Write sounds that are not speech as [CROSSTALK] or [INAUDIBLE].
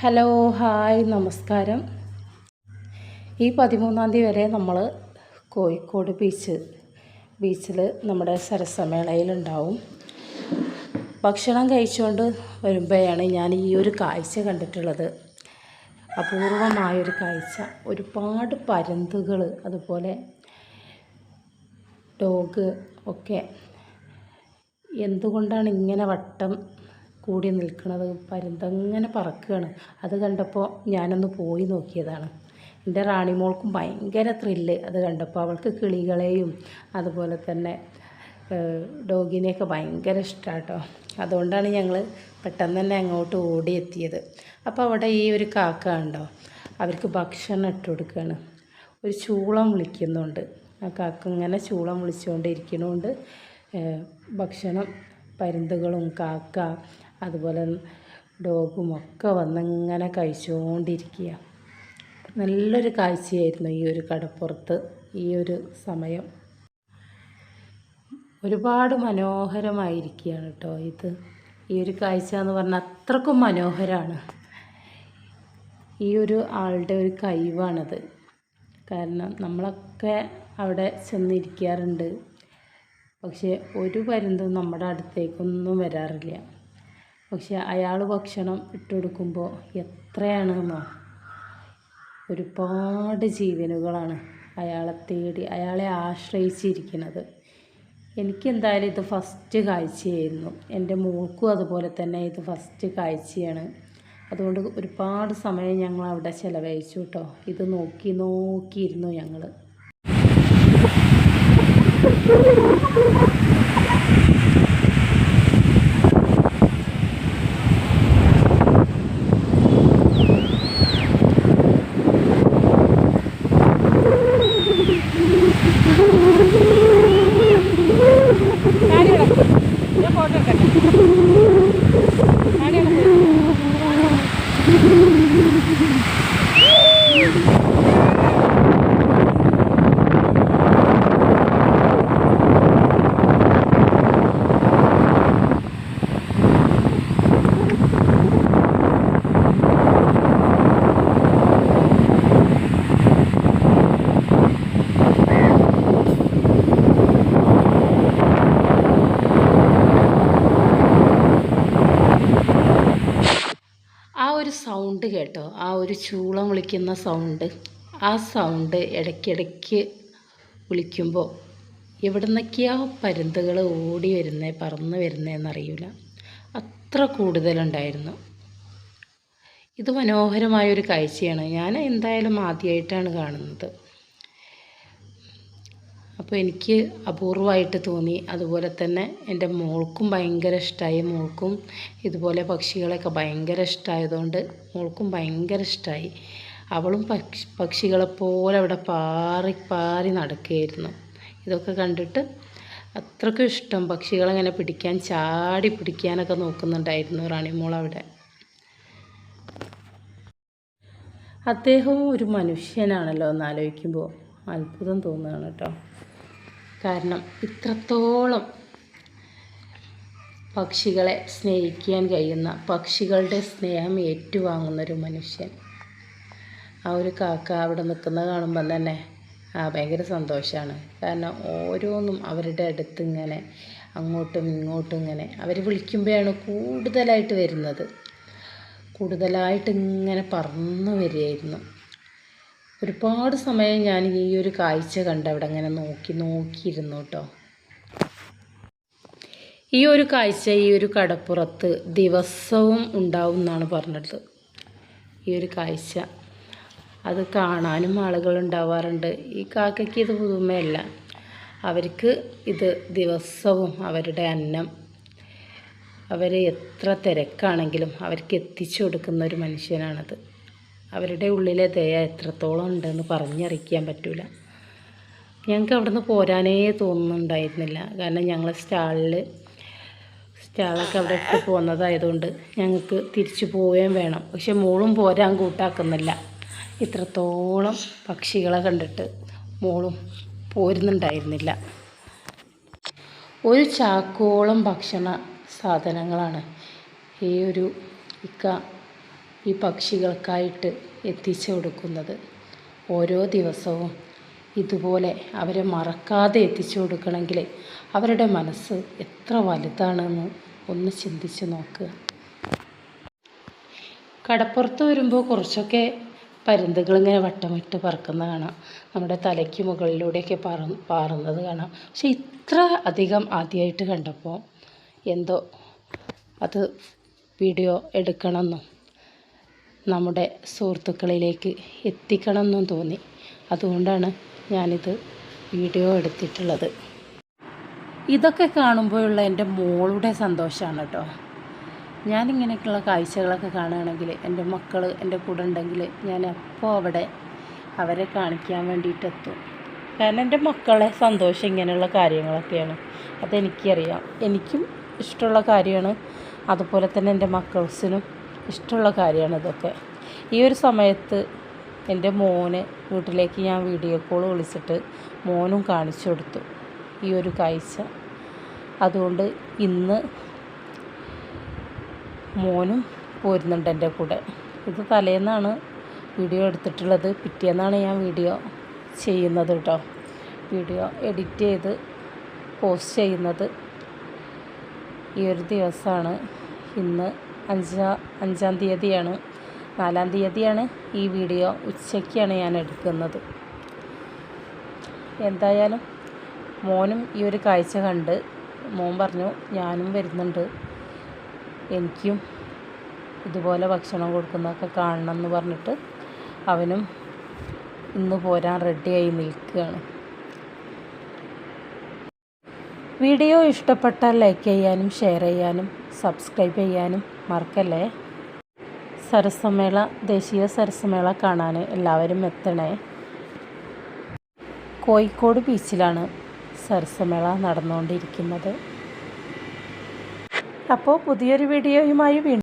Hello hi നമസ്കാരം. ഈ പതിമൂന്നാം തീയതി വരെ നമ്മൾ കോഴിക്കോട് ബീച്ച് ബീച്ചിൽ നമ്മുടെ സരസമേളയിലുണ്ടാവും. ഭക്ഷണം കഴിച്ചുകൊണ്ട് വരുമ്പോഴാണ് ഞാൻ ഈ ഒരു കാഴ്ച കണ്ടിട്ടുള്ളത്. അപൂർവമായൊരു കാഴ്ച. ഒരുപാട് പരുന്തുകൾ അതുപോലെ ഡോഗ് ഒക്കെ. എന്തുകൊണ്ടാണ് ഇങ്ങനെ വട്ടം കൂടി നിൽക്കുന്നത് പരുന്തങ്ങനെ പറക്കുകയാണ്. അത് കണ്ടപ്പോൾ ഞാനൊന്ന് പോയി നോക്കിയതാണ്. എന്റെ റാണിമോൾക്കും ഭയങ്കര ത്രില്ല് അത് കണ്ടപ്പോൾ അവൾക്ക് കിളികളെയും അതുപോലെ തന്നെ ഡോഗിനെയൊക്കെ ഭയങ്കര ഇഷ്ടമാണ് കേട്ടോ അതുകൊണ്ടാണ് ഞങ്ങൾ പെട്ടെന്ന് തന്നെ അങ്ങോട്ട് ഓടിയെത്തിയത്. അപ്പോൾ അവിടെ ഈ ഒരു കാക്ക ഉണ്ടോ അവർക്ക് ഭക്ഷണം ഇട്ട് കൊടുക്കുകയാണ് ഒരു ചൂളം വിളിക്കുന്നുണ്ട്. ആ കാക്ക ഇങ്ങനെ ചൂളം വിളിച്ചുകൊണ്ടിരിക്കണോണ്ട്. ഭക്ഷണം പരുന്തുകളും കാക്ക അതുപോലെ ഡോഗും ഒക്കെ വന്നിങ്ങനെ കഴിച്ചുകൊണ്ടിരിക്കുക നല്ലൊരു കാഴ്ചയായിരുന്നു ഈ ഒരു കടപ്പുറത്ത് ഈ ഒരു സമയം. ഒരുപാട് മനോഹരമായിരിക്കുകയാണ് കേട്ടോ ഇത്. ഈ ഒരു കാഴ്ച എന്ന് പറഞ്ഞാൽ അത്രക്കും മനോഹരമാണ്. ഈ ഒരു ആളുടെ ഒരു കഴിവാണത്. കാരണം നമ്മളൊക്കെ അവിടെ ചെന്നിരിക്കാറുണ്ട്. പക്ഷേ ഒരു പരുന്തും നമ്മുടെ അടുത്തേക്കൊന്നും വരാറില്ല. പക്ഷെ അയാൾ ഭക്ഷണം ഇട്ടുകൊടുക്കുമ്പോൾ എത്രയാണെന്നോ ഒരുപാട് ജീവനുകളാണ് അയാളെ തേടി അയാളെ ആശ്രയിച്ചിരിക്കുന്നത്. എനിക്കെന്തായാലും ഇത് ഫസ്റ്റ് കാഴ്ചയായിരുന്നു. എന്റെ മോൾക്കും അതുപോലെ തന്നെ ഇത് ഫസ്റ്റ് കാഴ്ചയാണ്. അതുകൊണ്ട് ഒരുപാട് സമയം ഞങ്ങൾ അവിടെ ചിലവഴിച്ചു കേട്ടോ. ഇത് നോക്കി നോക്കിയിരുന്നു ഞങ്ങൾ. ആ [LAUGHS] ഒരു സൗണ്ട് കേട്ടോ. ആ ഒരു ചൂളം വിളിക്കുന്ന സൗണ്ട് ആ സൗണ്ട് ഇടയ്ക്കിടയ്ക്ക് വിളിക്കുമ്പോൾ എവിടെ നിന്നൊക്കെയാ പരുന്തുകൾ ഓടി വരുന്നേ പറന്ന് വരുന്നതെന്നറിയില്ല അത്ര കൂടുതലുണ്ടായിരുന്നു. ഇത് മനോഹരമായൊരു കാഴ്ചയാണ്. ഞാൻ എന്തായാലും ആദ്യമായിട്ടാണ് കാണുന്നത്. അപ്പോൾ എനിക്ക് അപൂർവമായിട്ട് തോന്നി. അതുപോലെ തന്നെ എന്റെ മോൾക്കും ഭയങ്കര ഇഷ്ടമായി മോൾക്കും ഇതുപോലെ പക്ഷികളെയൊക്കെ ഭയങ്കര ഇഷ്ടമായതുകൊണ്ട് മോൾക്കും ഭയങ്കര ഇഷ്ടമായി അവളും പക്ഷി പക്ഷികളെപ്പോലെ അവിടെ പാറി പാറി നടക്കുകയായിരുന്നു. ഇതൊക്കെ കണ്ടിട്ട് അത്രയ്ക്കും ഇഷ്ടം പക്ഷികളെങ്ങനെ പിടിക്കാൻ ചാടി പിടിക്കാനൊക്കെ നോക്കുന്നുണ്ടായിരുന്നു റാണിമോൾ അവിടെ. അദ്ദേഹവും ഒരു മനുഷ്യനാണല്ലോ എന്ന് ആലോചിക്കുമ്പോൾ അത്ഭുതം തോന്നുകയാണ് കേട്ടോ. കാരണം ഇത്രത്തോളം പക്ഷികളെ സ്നേഹിക്കാൻ കഴിയുന്ന പക്ഷികളുടെ സ്നേഹം ഏറ്റുവാങ്ങുന്ന ഒരു മനുഷ്യൻ. ആ ഒരു കാക്ക അവിടെ നിൽക്കുന്നത് കാണുമ്പം തന്നെ ആ ഭയങ്കര സന്തോഷമാണ്. കാരണം ഓരോന്നും അവരുടെ അടുത്ത് ഇങ്ങനെ അങ്ങോട്ടും ഇങ്ങോട്ടും ഇങ്ങനെ അവർ വിളിക്കുമ്പോഴാണ് കൂടുതലായിട്ട് വരുന്നത്. കൂടുതലായിട്ട് ഇങ്ങനെ പറന്ന് വരികയായിരുന്നു. ഒരുപാട് സമയം ഞാൻ ഈ ഒരു കാഴ്ച കണ്ട് അവിടെ അങ്ങനെ നോക്കി നോക്കിയിരുന്നു കേട്ടോ ഈ ഒരു കാഴ്ച ഈ ഒരു കടപ്പുറത്ത് ദിവസവും ഉണ്ടാവും എന്നാണ് പറഞ്ഞത് ഈ ഒരു കാഴ്ച. അത് കാണാനും ആളുകൾ ഉണ്ടാവാറുണ്ട്. ഈ കാക്കയ്ക്ക് ഇത് പുതുമയല്ല. അവർക്ക് ഇത് ദിവസവും അവരുടെ അന്നം. അവരെ എത്ര തിരക്കാണെങ്കിലും അവർക്ക് എത്തിച്ചു കൊടുക്കുന്ന ഒരു മനുഷ്യനാണത്. അവരുടെ ഉള്ളിലെ ദയ എത്രത്തോളം ഉണ്ടെന്ന് പറഞ്ഞറിയിക്കാൻ പറ്റില്ല ഞങ്ങൾക്ക് അവിടെ നിന്ന് പോരാനേ തോന്നുന്നുണ്ടായിരുന്നില്ല. കാരണം ഞങ്ങൾ സ്റ്റാളിൽ സ്റ്റാളൊക്കെ അവിടെ ഇട്ട് പോകുന്നതായതുകൊണ്ട് ഞങ്ങൾക്ക് തിരിച്ചു പോവുകയും വേണം. പക്ഷെ മോളും പോരാൻ കൂട്ടാക്കുന്നില്ല. ഇത്രത്തോളം പക്ഷികളെ കണ്ടിട്ട് മോളും പോരുന്നുണ്ടായിരുന്നില്ല. ഒരു ചാക്കോളം ഭക്ഷണ സാധനങ്ങളാണ് ഈ ഒരു ഇക്ക ഈ പക്ഷികൾക്കായിട്ട് എത്തിച്ചു കൊടുക്കുന്നത്. ഓരോ ദിവസവും ഇതുപോലെ അവരെ മറക്കാതെ എത്തിച്ചു കൊടുക്കണമെങ്കിൽ അവരുടെ മനസ്സ് എത്ര വലുതാണെന്ന് ഒന്ന് ചിന്തിച്ച് നോക്കുക. കടപ്പുറത്ത് വരുമ്പോൾ കുറച്ചൊക്കെ പരുന്തുകൾ ഇങ്ങനെ വട്ടമിട്ട് പറക്കുന്ന കാണാം. നമ്മുടെ തലയ്ക്ക് മുകളിലൂടെയൊക്കെ പറ പാറുന്നത് കാണാം. പക്ഷെ ഇത്ര അധികം ആദ്യമായിട്ട് കണ്ടപ്പോൾ എന്തോ അത് വീഡിയോ എടുക്കണമെന്നും? നമ്മുടെ സുഹൃത്തുക്കളിലേക്ക് എത്തിക്കണമെന്നും തോന്നി. അതുകൊണ്ടാണ് ഞാനിത് വീഡിയോ എടുത്തിട്ടുള്ളത്. ഇതൊക്കെ കാണുമ്പോഴുള്ള എന്റെ മോളുടെ സന്തോഷമാണ് കേട്ടോ. ഞാനിങ്ങനെയൊക്കെയുള്ള കാഴ്ചകളൊക്കെ കാണുകയാണെങ്കിൽ എന്റെ മക്കൾ എന്റെ കൂടെ ഉണ്ടെങ്കിൽ ഞാൻ അപ്പോൾ അവിടെ അവരെ കാണിക്കാൻ വേണ്ടിയിട്ട് എത്തും കാരണം എന്റെ മക്കളെ സന്തോഷം ഇങ്ങനെയുള്ള കാര്യങ്ങളൊക്കെയാണ്. അതെനിക്കറിയാം. എനിക്കും ഇഷ്ടമുള്ള കാര്യമാണ്. അതുപോലെ തന്നെ എന്റെ മക്കൾസിനും ഇഷ്ടമുള്ള കാര്യമാണ് ഇതൊക്കെ. ഈ ഒരു സമയത്ത് എന്റെ മോന് വീട്ടിലേക്ക് ഞാൻ വീഡിയോ കോൾ വിളിച്ചിട്ട് മോനും കാണിച്ചു കൊടുത്തു ഈ ഒരു കാഴ്ച. അതുകൊണ്ട് ഇന്ന് മോനും പോരുന്നുണ്ട് എന്റെ കൂടെ. ഇത് തലേന്നാണ് വീഡിയോ എടുത്തിട്ടുള്ളത്. പിറ്റേന്നാണ് ഞാൻ വീഡിയോ ചെയ്യുന്നത് കേട്ടോ. വീഡിയോ എഡിറ്റ് ചെയ്ത് പോസ്റ്റ് ചെയ്യുന്നത്. ഈ ഒരു ദിവസമാണ് ഇന്ന് അഞ്ചാ അഞ്ചാം തീയതിയാണ്. നാലാം തീയതിയാണ് ഈ വീഡിയോ ഉച്ചയ്ക്കാണ് ഞാൻ എടുക്കുന്നത്. എന്തായാലും മോനും ഈ ഒരു കാഴ്ച കണ്ട് മോൻ പറഞ്ഞു ഞാനും വരുന്നുണ്ട്. എനിക്കും ഇതുപോലെ ഭക്ഷണം കൊടുക്കുന്നതൊക്കെ കാണണം എന്ന് പറഞ്ഞിട്ട് അവനും ഇന്ന് പോരാൻ റെഡിയായി നിൽക്കുകയാണ്. വീഡിയോ ഇഷ്ടപ്പെട്ടാൽ ലൈക്ക് ചെയ്യാനും ഷെയർ ചെയ്യാനും സബ്സ്ക്രൈബ് ചെയ്യാനും മറക്കല്ലേ? സരസമേള ദേശീയ സരസമേള കാണാൻ എല്ലാവരും എത്തണേ. കോഴിക്കോട് ബീച്ചിലാണ് സരസമേള നടന്നുകൊണ്ടിരിക്കുന്നത്. അപ്പോൾ പുതിയൊരു വീഡിയോയുമായി വീണ്ടും